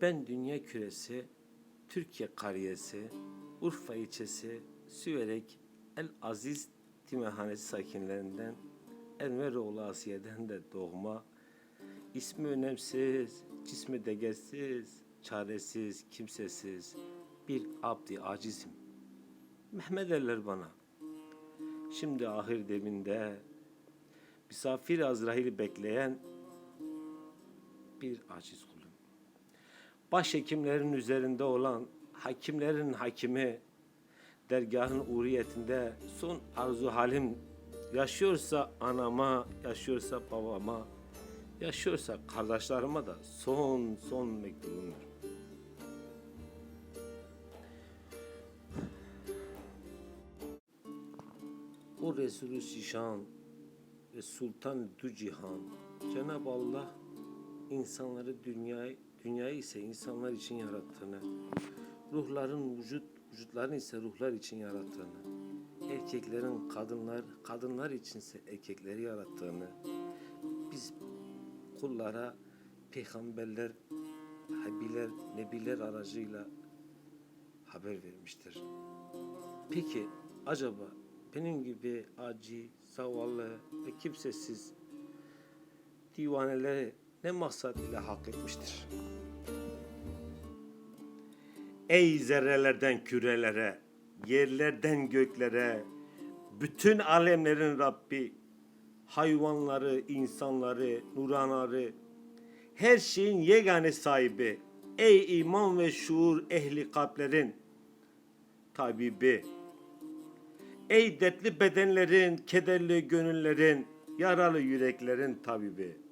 Ben dünya küresi, Türkiye kariyesi, Urfa ilçesi, Süverek, El Aziz Timerhanesi sakinlerinden Enveroğlu Asiye'den de doğma, ismi önemsiz, cismi degesiz, çaresiz, kimsesiz, bir abdi acizim. Mehmet derler bana. Şimdi ahir deminde misafir Azrail'i bekleyen bir aciz kulum. Başhekimlerin üzerinde olan hakimlerin hakimi dergahın uğriyetinde son arzu halim yaşıyorsa anama, yaşıyorsa babama, yaşıyorsa kardeşlerime de son son mektubumdur. O Resulü Şişan ve Sultan Du Cihan Cenab-ı Allah insanları dünyayı, dünyayı ise insanlar için yarattığını, ruhların vücut, vücutların ise ruhlar için yarattığını, erkeklerin kadınlar, kadınlar içinse erkekleri yarattığını, biz kullara peygamberler, habiler, nebiler aracıyla haber vermiştir. Peki acaba benim gibi acı, zavallı ve kimsesiz divaneleri ne maksat ile hak etmiştir? Ey zerrelerden kürelere, yerlerden göklere, bütün alemlerin Rabbi, hayvanları, insanları, nuranları, her şeyin yegane sahibi, ey iman ve şuur ehli kalplerin tabibi, ey dertli bedenlerin, kederli gönüllerin, yaralı yüreklerin tabibi.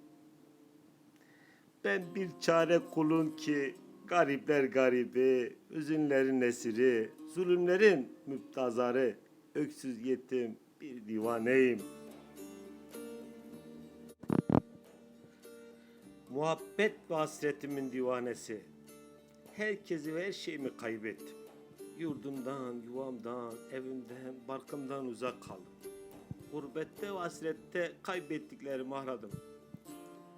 Ben bir çare kulun ki garipler garibi, üzünlerin esiri, zulümlerin müptazarı, öksüz yetim bir divaneyim. Muhabbet ve hasretimin divanesi. Herkesi ve her şeyimi kaybettim. Yurdumdan, yuvamdan, evimden, barkımdan uzak kaldım. Gurbette ve hasrette kaybettiklerimi aradım.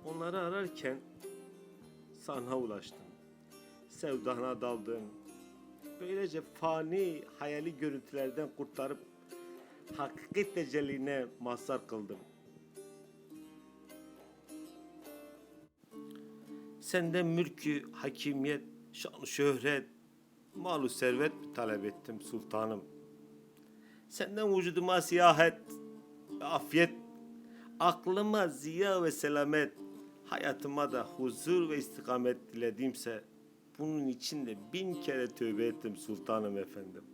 Onları ararken sana ulaştım. Sevdana daldım. Böylece fani hayali görüntülerden kurtarıp hakiki tecelline mazhar kıldım. Senden mülkü, hakimiyet, şan şöhret, malu servet talep ettim sultanım. Senden vücuduma siyahet, afiyet, aklıma ziya ve selamet, hayatıma da huzur ve istikamet dilediğimse bunun için de bin kere tövbe ettim sultanım efendim.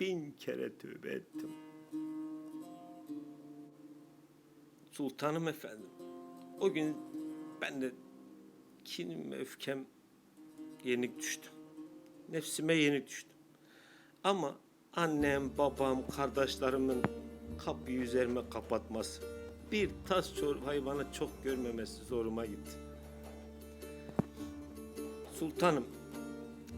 Bin kere tövbe ettim. Sultanım efendim. O gün ben de kinim ve öfkem yenik düştüm. Nefsime yenik düştüm. Ama annem, babam, kardeşlerimin kapıyı üzerime kapatması, bir tas çor hayvanı çok görmemesi zoruma gitti. Sultanım,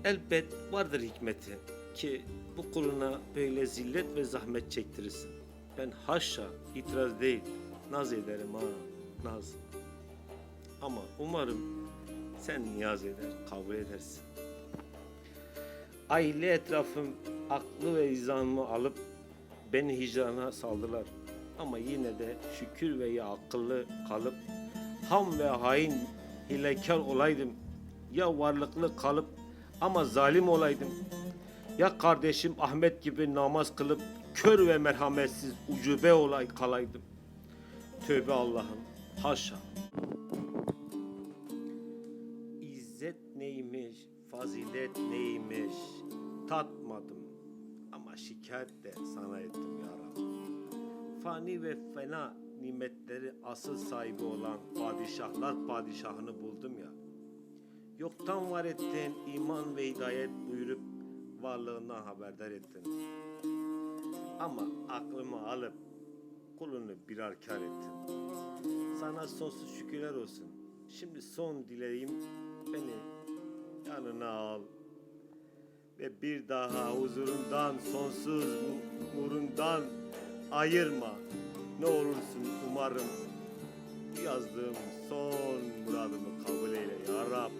elbet vardır hikmeti ki bu kuluna böyle zillet ve zahmet çektirirsin. Ben haşa itiraz değil, naz ederim ha, naz. Ama umarım sen niyaz eder, kabul edersin. Aile etrafım aklı ve izanımı alıp beni hicrana saldılar. Ama yine de şükür ve ya akıllı kalıp ham ve hain hilekar olaydım. Ya varlıklı kalıp ama zalim olaydım. Ya kardeşim Ahmet gibi namaz kılıp kör ve merhametsiz ucube olay kalaydım. Tövbe Allah'ım. Haşa. İzzet neymiş, fazilet neymiş tatmadım. Ama şikayet de sana ettim ya Rabbi. Fani ve fena nimetleri asıl sahibi olan padişahlar padişahını buldum ya. Yoktan var ettin iman ve hidayet buyurup varlığından haberdar ettin. Ama aklımı alıp kulunu birer kar ettin. Sana sonsuz şükürler olsun. Şimdi son dileğim beni yanına al ve bir daha huzurundan sonsuz nurundan ayırma ne olursun umarım yazdığım son muradımı kabul eyle ya Rab.